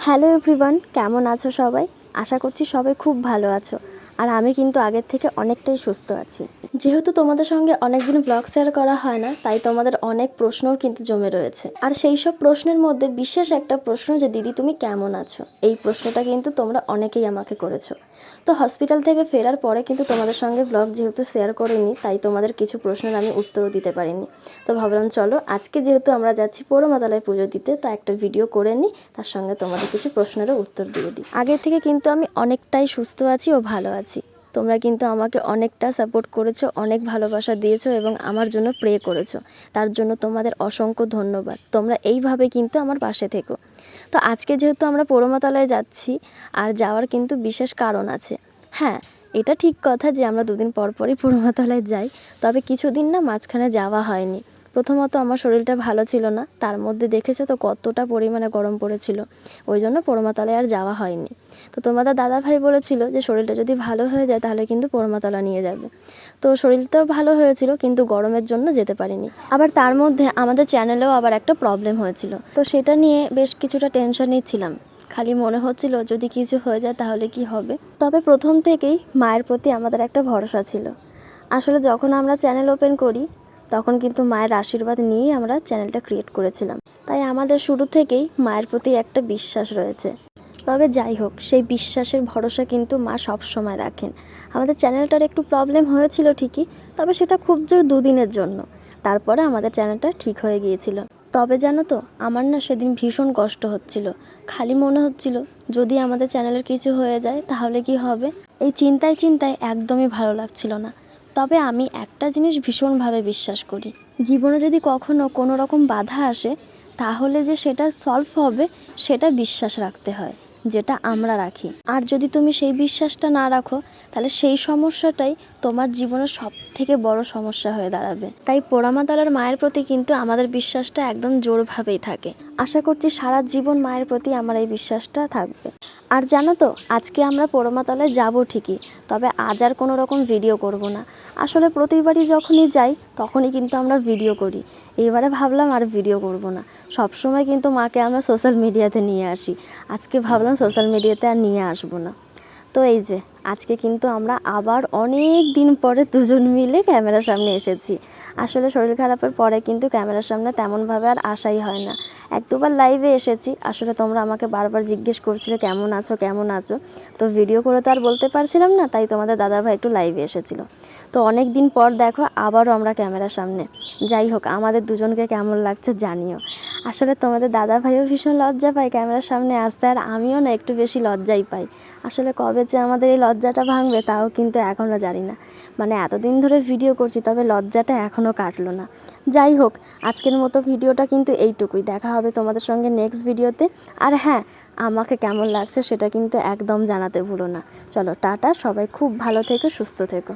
Hello everyone কেমন আছো সবাই? আশা করছি সবাই খুব ভালো আছো। আর আমি কিন্তু আগের থেকে অনেকটাই সুস্থ আছি। যেহেতু তোমাদের সঙ্গে অনেকদিন ব্লগ শেয়ার করা হয় না, তাই তোমাদের অনেক প্রশ্নও কিন্তু জমে রয়েছে। আর সেই সব প্রশ্নের মধ্যে বিশেষ একটা প্রশ্ন যে, দিদি, তুমি কেমন আছো? এই প্রশ্নটা কিন্তু তোমরা অনেকেই আমাকে করেছ। তো হসপিটাল থেকে ফেরার পরে কিন্তু তোমাদের সঙ্গে ব্লগ যেহেতু শেয়ার করিনি, তাই তোমাদের কিছু প্রশ্নের আমি উত্তরও দিতে পারিনি। তো ভাবলাম, চলো, আজকে যেহেতু আমরা যাচ্ছি পোড়োমাতালায় পুজো দিতে, তো একটা ভিডিও করে নিই তার সঙ্গে তোমাদের কিছু প্রশ্নেরও উত্তর দিয়ে দিই। আগের থেকে কিন্তু আমি অনেকটাই সুস্থ আছি ও ভালো আছি। তোমরা কিন্তু আমাকে অনেকটা সাপোর্ট করেছ, অনেক ভালোবাসা দিয়েছ এবং আমার জন্য প্রে করেছ। তার জন্য তোমাদের অসংখ্য ধন্যবাদ। তোমরা এইভাবে কিন্তু আমার পাশে থেকো। তো আজকে যেহেতু আমরা পোড়োমাতলায় যাচ্ছি, আর যাওয়ার কিন্তু বিশেষ কারণ আছে। হ্যাঁ এটা ঠিক কথা যে আমরা দুদিন পর পরই পোড়োমাতলায় যাই, তবে কিছুদিন না মাঝখানে যাওয়া হয়নি। প্রথমত আমার শরীরটা ভালো ছিল না, তার মধ্যে দেখেছ তো কতটা পরিমাণে গরম পড়েছিল, ওই জন্য পরমাতলায় আর যাওয়া হয়নি। তো তোমাদের দাদা ভাই বলেছিল যে শরীরটা যদি ভালো হয়ে যায় তাহলে কিন্তু পরমাতলা নিয়ে যাবে। তো শরীরটাও ভালো হয়েছিল কিন্তু গরমের জন্য যেতে পারিনি। আবার তার মধ্যে আমাদের চ্যানেলেও আবার একটা প্রবলেম হয়েছিল। তো সেটা নিয়ে বেশ কিছুটা টেনশন নিচ্ছিলাম খালি মনে হচ্ছিল যদি কিছু হয়ে যায় তাহলে কি হবে? তবে প্রথম থেকেই মায়ের প্রতি আমাদের একটা ভরসা ছিল। আসলে যখন আমরা চ্যানেল ওপেন করি তখন কিন্তু মায়ের আশীর্বাদ নিয়েই আমরা চ্যানেলটা ক্রিয়েট করেছিলাম। তাই আমাদের শুরু থেকেই মায়ের প্রতি একটা বিশ্বাস রয়েছে। তবে যাই হোক, সেই বিশ্বাসের ভরসা কিন্তু মা সব সময় রাখেন। আমাদের চ্যানেলটার একটু প্রবলেম হয়েছিল ঠিকই, তবে সেটা খুব জোর দুদিনের জন্য। তারপরে আমাদের চ্যানেলটা ঠিক হয়ে গিয়েছিল। তবে জানো তো, আমার না সেদিন ভীষণ কষ্ট হচ্ছিল। খালি মনে হচ্ছিল, যদি আমাদের চ্যানেলের কিছু হয়ে যায়, তাহলে কি হবে? এই চিন্তায় চিন্তায় একদমই ভালো লাগছিল না। তবে আমি একটা জিনিস ভীষণভাবে বিশ্বাস করি। জীবনে যদি কখনো কোনো রকম বাধা আসে, তাহলে যে সেটা সলভ হবে, সেটা বিশ্বাস রাখতে হয়। যেটা আমরা রাখি। আর যদি তুমি সেই বিশ্বাসটা না রাখো, তাহলে সেই সমস্যাটাই তোমার জীবনের সব থেকে বড় সমস্যা হয়ে দাঁড়াবে। তাই পোড়ামাতালার মায়ের প্রতি কিন্তু আমাদের বিশ্বাসটা একদম জোরভাবেই থাকে। আশা করছি সারা জীবন মায়ের প্রতি আমার এই বিশ্বাসটা থাকবে। আর জানো তো, আজকে আমরা পোড়ামাতলায় যাব ঠিকই, তবে আজ আর কোনো রকম ভিডিও করব না। আসলে প্রতিবারই যখনই যাই, তখনই কিন্তু আমরা ভিডিও করি। এবারে ভাবলাম আর ভিডিও করব না। সব সময় কিন্তু মাকে আমরা সোশ্যাল মিডিয়াতে নিয়ে আসি। আজকে ভাবলাম সোশ্যাল মিডিয়াতে আর নিয়ে আসব না। তো এই যে আজকে কিন্তু আমরা আবার অনেক দিন পরে দুজন মিলে ক্যামেরার সামনে এসেছি। আসলে শরীর খারাপের পরে কিন্তু ক্যামেরার সামনে তেমনভাবে আর আসাই হয় না। এক দুবার লাইভে এসেছি। আসলে তোমরা আমাকে বারবার জিজ্ঞেস করছিলে, কেমন আছো কেমন আছো? তো ভিডিও করে তো আর বলতে পারছিলাম না, তাই তোমাদের দাদা ভাই একটু লাইভে এসেছিল। তো অনেক দিন পর দেখো, আবারও আমরা ক্যামেরার সামনে। যাই হোক, আমাদের দুজনকে কেমন লাগছে জানিও। আসলে তোমাদের দাদা ভাইও ভীষণ লজ্জা পায় ক্যামেরার সামনে আসতে, আর আমিও না একটু বেশি লজ্জাই পাই। আসলে কবে যে আমাদের এই লজ্জাটা ভাঙবে তাও কিন্তু এখনও জানি না। মানে এতদিন ধরে ভিডিও করছি, তবে লজ্জাটা এখনও কাটলো না। যাই হোক, আজকের মতো ভিডিওটা কিন্তু এইটুকুই। দেখা হবে তোমাদের সঙ্গে নেক্সট ভিডিওতে। আর হ্যাঁ আমাকে কেমন লাগছে সেটা কিন্তু একদম জানাতে ভুলো না। চলো, টাটা, সবাই খুব ভালো থেকো, সুস্থ থেকো।